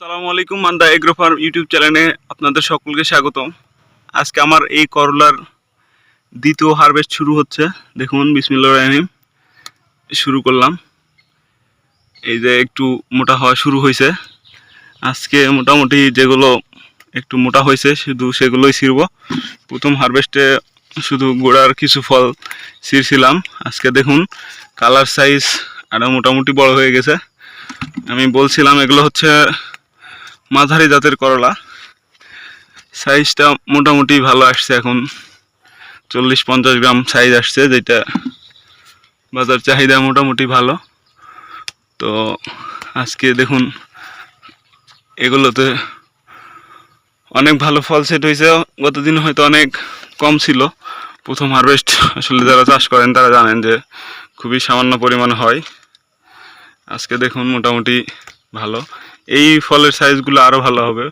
সালামু আলাইকুম, Manda agro farm YouTube চ্যানেলে আপনাদের সকলকে স্বাগতম। আজকে আমার এই করলার দ্বিতীয় হারভেস্ট শুরু হচ্ছে। দেখুন বিসমিল্লা রহিম, শুরু করলাম। এই যে একটু মোটা হওয়া শুরু হয়েছে। আজকে মোটামুটি যেগুলো একটু মোটা হয়েছে, শুধু সেগুলোই ছিঁড়ব। প্রথম হারভেস্টে শুধু গোড়ার কিছু ফল ছিঁড়ছিলাম। আজকে দেখুন, কালার সাইজ আরও মোটামুটি বড় হয়ে গেছে। আমি বলছিলাম এগুলো হচ্ছে মাঝারি জাতের করলা। সাইজটা মোটামুটি ভালো আসছে এখন। চল্লিশ পঞ্চাশ গ্রাম সাইজ আসছে, যেটা বাজার চাহিদা মোটামুটি ভালো। তো আজকে দেখুন, এগুলোতে অনেক ভালো ফল সেট হয়েছে। গতদিন হয়তো অনেক কম ছিল। প্রথম হারভেস্ট আসলে যারা চাষ করেন, তারা জানেন যে খুবই সামান্য পরিমাণ হয়। আজকে দেখুন, মোটামুটি ভালো। এই ফলের সাইজগুলো আরও ভালো হবে।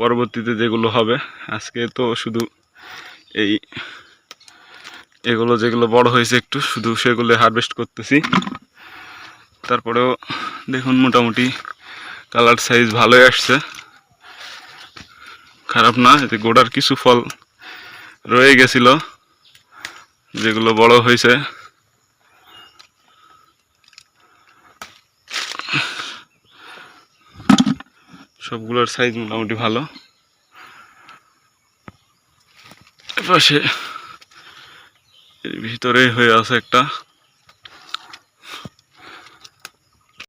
পরবর্তীতে যেগুলো হবে, আজকে তো শুধু এই এগুলো যেগুলো বড় হয়েছে একটু, শুধু সেগুলো হারভেস্ট করতেছি। তারপরেও দেখুন মোটামুটি কালার সাইজ ভালোই আসছে। খারাপ না, এতে গোড়ার কিছু ফল রয়ে গেছিল, যেগুলো বড় হয়েছে। সবগুলোর সাইজ মোটামুটি ভালো। এপাশে এর ভিতরে হয়ে আছে একটা।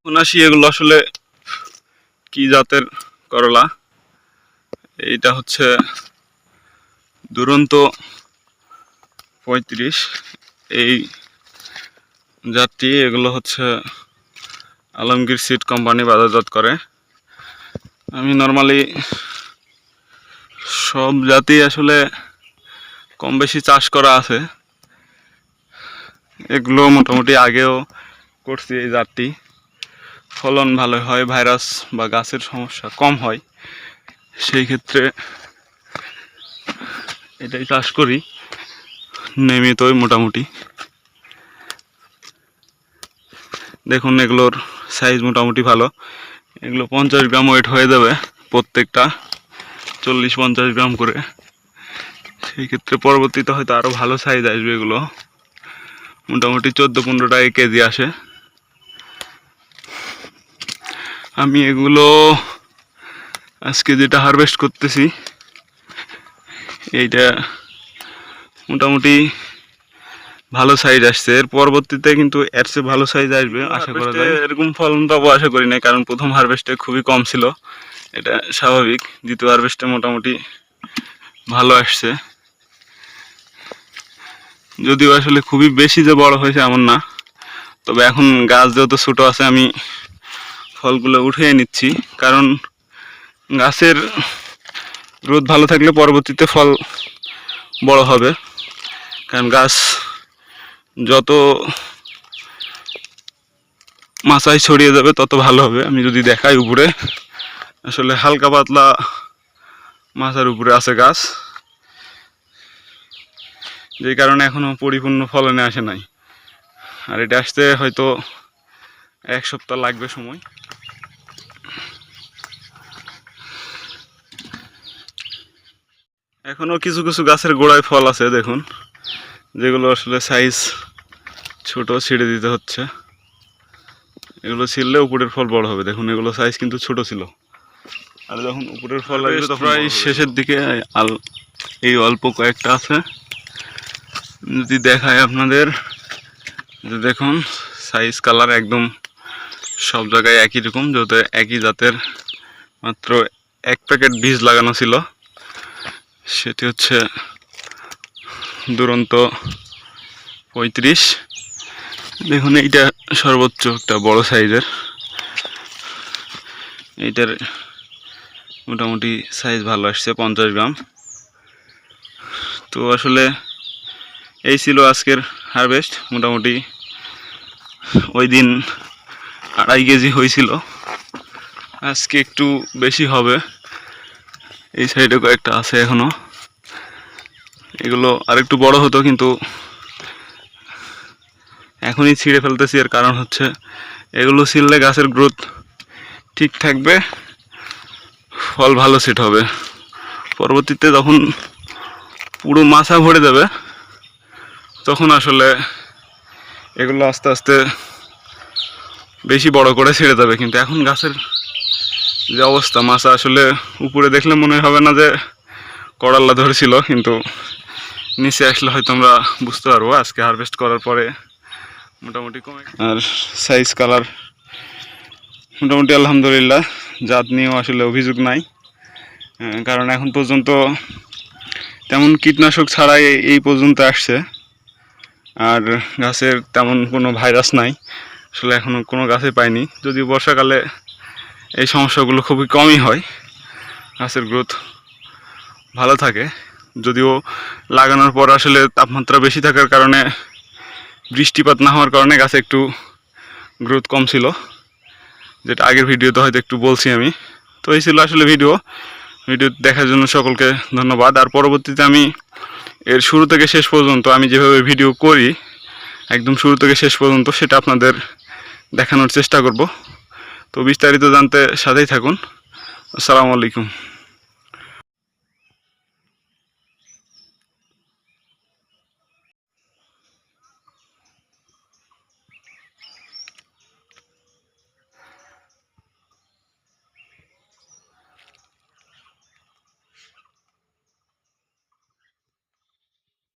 উনাশি এগুলো আসলে কি জাতের করলা? এইটা হচ্ছে দুরন্ত পঁয়ত্রিশ। এই জাতটি এগুলো হচ্ছে আলমগীর সিড কোম্পানি বাজারজাত করে। আমি নর্মালি সব জাতি আসলে কম বেশি চাষ করা আছে। এগুলো মোটামুটি আগেও করছি এই জাতটি। ফলন ভালো হয়, ভাইরাস বা গাছের সমস্যা কম হয়। সেই ক্ষেত্রে এটাই চাষ করি নিয়মিতই মোটামুটি। দেখুন এগুলোর সাইজ মোটামুটি ভালো। এগুলো পঞ্চাশ গ্রাম ওয়েট হয়ে যাবে প্রত্যেকটা, চল্লিশ, পঞ্চাশ গ্রাম করে। সেই ক্ষেত্রে পরবর্তীতে হয়তো আরও ভালো সাইজ আসবে এগুলো। মোটামুটি চোদ্দ পনেরো টাকা কেজি আসে। আমি এগুলো আজকে যেটা হারভেস্ট করতেছি, এইটা মোটামুটি ভালো সাইজ আসছে। এর পরবর্তীতে কিন্তু এর চেয়ে ভালো সাইজ আসবে আশা করা যায়। এরকম ফলন পাবো আশা করি না কারণ প্রথম হারভেস্টে খুবই কম ছিল। এটা স্বাভাবিক দ্বিতীয় হারভেস্টে মোটামুটি ভালো আসছে। যদিও আসলে খুবই বেশি যে বড় হয়েছে এমন না তবে এখন গাছ যেহেতু ছোটো আছে আমি ফলগুলো উঠিয়ে নিচ্ছি। কারণ গাছের রোদ ভালো থাকলে পরবর্তীতে ফল বড় হবে। কারণ গাছ যত মাচায় ছড়িয়ে যাবে, তত ভালো হবে। আমি যদি দেখাই উপরে, আসলে হালকা পাতলা মাচার উপরে আছে গাছ। যে কারণে এখনও পরিপূর্ণ ফলনে আসে নাই। আর এটা আসতে হয়তো এক সপ্তাহ লাগবে সময়। এখনও কিছু কিছু গাছের গোড়ায় ফল আছে, দেখুন। যেগুলো আসলে সাইজ ছোট ছিঁড়ে দিতে হচ্ছে। এগুলো ছিঁড়লে উপরের ফল বড় হবে। দেখুন এগুলো সাইজ কিন্তু ছোট ছিল। আর যখন উপরের ফল তখন প্রায় শেষের দিকে আল এই অল্প কয়েকটা আছে। যদি দেখায় আপনাদের যে দেখুন সাইজ কালার একদম সব জায়গায় একই রকম যেহেতু একই জাতের মাত্র এক প্যাকেট বীজ লাগানো ছিল। সেটি হচ্ছে দুরন্ত পঁয়ত্রিশ। দেখুন, এইটা সর্বোচ্চ একটা বড় সাইজের। এইটার মোটামুটি সাইজ ভালো আসছে, পঞ্চাশ গ্রাম। তো আসলে এই ছিল আজকের হারভেস্ট। মোটামুটি ওই দিন আড়াই কেজি হয়েছিল। আজকে একটু বেশি হবে। এই সাইডে কয়েকটা আছে এখনও। এগুলো আরেকটু বড় হতো, কিন্তু এখনই ছিঁড়ে ফেলতেছি। এর কারণ হচ্ছে, এগুলো ছিঁড়লে গাছের গ্রোথ ঠিক থাকবে, ফল ভালো সেট হবে। পরবর্তীতে যখন পুরো মাছা ভরে যাবে, তখন আসলে এগুলো আস্তে আস্তে বেশি বড় করে ছেড়ে যাবে। কিন্তু এখন গাছের যে অবস্থা মাছা আসলে উপরে দেখলে মনে হবে না যে করাল্লা ধরেছিল, কিন্তু নিচে আসলে হয়তো আমরা বুঝতে পারব, আজকে হারভেস্ট করার পরে মোটামুটি কমে আর সাইজ কালার মোটামুটি আলহামদুলিল্লাহ, জাত নিয়েও আসলে অভিযোগ নাই। কারণ এখন পর্যন্ত তেমন কীটনাশক ছাড়াই এই- পর্যন্ত আসছে। আর গাছের তেমন কোনো ভাইরাস নাই। আসলে এখনও কোনো গাছে পাইনি। যদিও বর্ষাকালে এই সমস্যাগুলো খুবই কমই হয়। গাছের গ্রোথ ভালো থাকে। যদিও লাগানোর পর আসলে তাপমাত্রা বেশি থাকার কারণে বৃষ্টিপাত না হওয়ার কারণে গাছে একটু গ্রোথ কম ছিল, যেটা আগের ভিডিওতে হয়তো একটু বলছি আমি। তো এই ছিল আসলে ভিডিও ভিডিও দেখার জন্য সকলকে ধন্যবাদ। আর পরবর্তীতে আমি এর শুরু থেকে শেষ পর্যন্ত আমি যেভাবে ভিডিও করি, একদম শুরু থেকে শেষ পর্যন্ত সেটা আপনাদের দেখানোর চেষ্টা করব। তো বিস্তারিত জানতে সাথেই থাকুন। আসসালামু আলাইকুম।